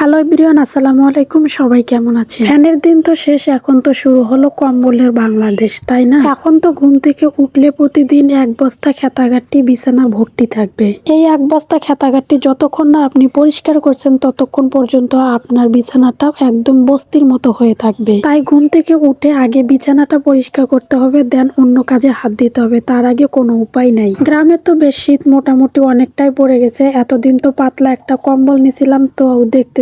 Hello everyone, আসসালামু আলাইকুম। সবাই কেমন আছেন? ফ্যানের দিন তো শেষ, এখন তো শুরু হলো কম্বলের বাংলাদেশ, তাই না? এখন তো ঘুম থেকে উঠলে প্রতিদিন এক বস্তা খেতাঘাটটি বিছানা ভর্তি থাকবে। এই এক বস্তা খেতাঘাটটি যতক্ষণ না আপনি পরিষ্কার করছেন, ততক্ষণ পর্যন্ত আপনার বিছানাটা একদম বস্তির মতো হয়ে থাকবে। তাই ঘুম থেকে উঠে আগে বিছানাটা পরিষ্কার করতে হবে, দেন অন্য কাজে হাত দিতে হবে, তার আগে কোনো উপায় নাই। গ্রামে তো বেশ শীত মোটামুটি অনেকটাই পড়ে গেছে, এতদিন তো পাতলা একটা কম্বল নিছিলাম, তো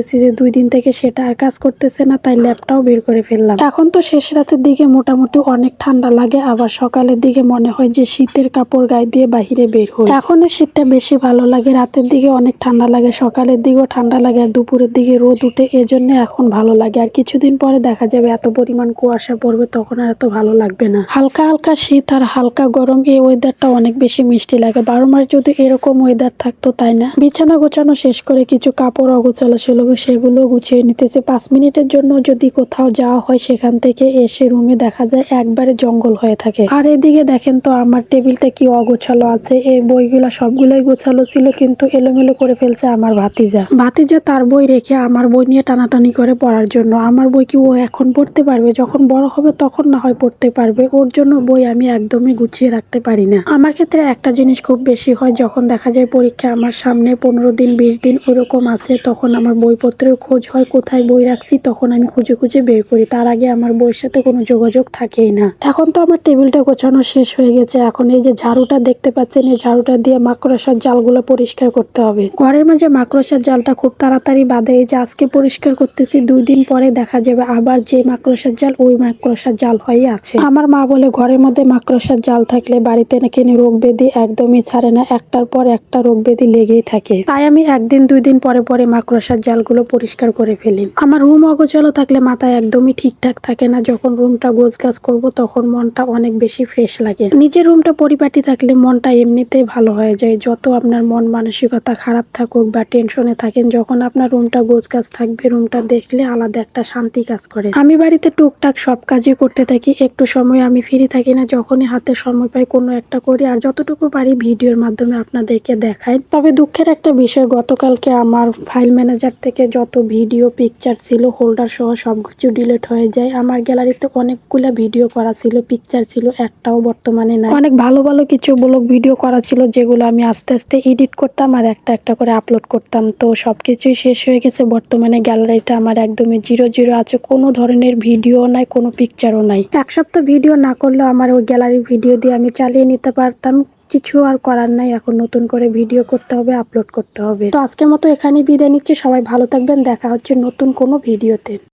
দেখতেছি যে দুই দিন থেকে সেটা আর কাজ করতেছে না, তাই ল্যাপটাও বের করে ফেললাম। এখন তো শেষ রাতের দিকে মোটামুটি অনেক ঠান্ডা লাগে, আবার সকালের দিকে মনে হয় যে শীতের কাপড় গায়ে দিয়ে বাহিরে বের হই। এখন শীতটা বেশি ভালো লাগে, রাতের দিকে অনেক ঠান্ডা লাগে, সকালের দিকেও ঠান্ডা লাগে, আর দুপুরের দিকে রোদ উঠে এজন্য এখন ভালো লাগে। আর কিছুদিন পরে দেখা যাবে এত পরিমাণ কুয়াশা পড়বে, তখন আর এত ভালো লাগবে না। হালকা হালকা শীত আর হালকা গরম, এই ওয়েদারটা অনেক বেশি মিষ্টি লাগে। বারো মাস যদি এরকম ওয়েদার থাকতো, তাই না? বিছানা গোছানো শেষ করে কিছু কাপড় অগোছালো ছিল সেগুলো গুছিয়ে নিতেছে। পাঁচ মিনিটের জন্য যদি কোথাও যাওয়া হয়, সেখান থেকে এসে রুমে দেখা যায় একবারে জঙ্গল হয়ে থাকে। আর এদিকে দেখেন তো আমার টেবিলটা কি অগোছালো আছে। এই বইগুলা সবগুলোই গোছালো ছিল, কিন্তু এলোমেলো করে ফেলছে আমার ভাতিজা। ভাতিজা তার বই রেখে আমার বই নিয়ে টানাটানি করে পড়ার জন্য। আমার বই কি ও এখন পড়তে পারবে? যখন বড় হবে তখন না হয় পড়তে পারবে। ওর জন্য বই আমি একদমই গুছিয়ে রাখতে পারি না। আমার ক্ষেত্রে একটা জিনিস খুব বেশি হয়, যখন দেখা যায় পরীক্ষা আমার সামনে পনেরো দিন, বিশ দিন ওরকম আছে, তখন আমার বইপত্রের খোঁজ হয়, কোথায় বই রাখছি, তখন আমি খুঁজে খুঁজে বের করি। তার আগে আমার বইয়ের সাথে কোনো যোগাযোগ থাকেই না। এখন তো আমার টেবিলটা গোছানো শেষ হয়ে গেছে। এখন এই যে ঝাড়ুটা দেখতে পাচ্ছেন, এই ঝাড়ুটা দিয়ে মাকড়সার জালগুলো পরিষ্কার করতে হবে। ঘরের মাঝে মাকড়সার জালটা খুব তাড়াতাড়ি বাঁধে। এই যে আজকে পরিষ্কার করতেছি, দুই দিন পরে দেখা যাবে আবার যে মাকড়সার জাল, ওই মাকড়সার জাল হয়ে আছে। আমার মা বলে, ঘরের মধ্যে মাকড়সার জাল থাকলে বাড়িতে নাকি রোগ ব্যাধি একদমই ছাড়ে না। একটার পর একটা রোগ ব্যাধি লেগেই থাকে। তাই আমি একদিন, দুই দিন পরে পরে মাকড়সার জালগুলো পরিষ্কার করে ফেলি। আমার রুম অগোছালো থাকলে মাথায় একদমই ঠিকঠাক থাকে না। যখন রুমটা গোছ গাছ করব, তখন মনটা অনেক বেশি ফ্রেশ লাগে। নিজের রুমটা পরিপাটি থাকলে মনটা এমনিতেই ভালো হয়ে যায়। যত আপনার মন মানসিকতা খারাপ থাকুক বা টেনশনে থাকেন, যখন আপনার রুমটা গোছ গাছ থাকবে রুমটা দেখলে আলাদা একটা শান্তি কাজ করে। আমি বাড়িতে টুকটাক সব কাজই করতে থাকি। একটু সময় আমি ফ্রি থাকি না, যখনই হাতে সময় পাই কোনো একটা করি। আর যতটুকু পারি ভিডিওর মাধ্যমে আপনাদেরকে দেখাই। তবে দুঃখের একটা বিষয়, গতকালকে আমার ফাইল ম্যানেজার থেকে যত ভিডিও পিকচার ছিল হোল্ডার সহ সব কিছু ডিলিট হয়ে যায়। আমার গ্যালারিতে অনেকগুলো ভিডিও করা ছিল পিকচার ছিল একটাও বর্তমানে নাই। অনেক ভালো ভালো কিছু ব্লগ ভিডিও করা ছিল যেগুলো আমি আস্তে আস্তে এডিট করতাম আর একটা একটা করে আপলোড করতাম। তো সব কিছুই শেষ হয়ে গেছে। বর্তমানে গ্যালারিটা আমার একদমই জিরো জিরো আছে। কোনো ধরনের ভিডিও নাই কোনো পিকচারও নাই। এক সপ্তাহ ভিডিও না করলেও আমার ওই গ্যালারির ভিডিও দিয়ে আমি চালিয়ে নিতে পারতাম। কিছু আর করার নাই, এখন নতুন করে ভিডিও করতে হবে আপলোড করতে হবে। তো আজকের মতো এখানেই বিদায় নিচ্ছে, সবাই ভালো থাকবেন, দেখা হচ্ছে নতুন কোনো ভিডিওতে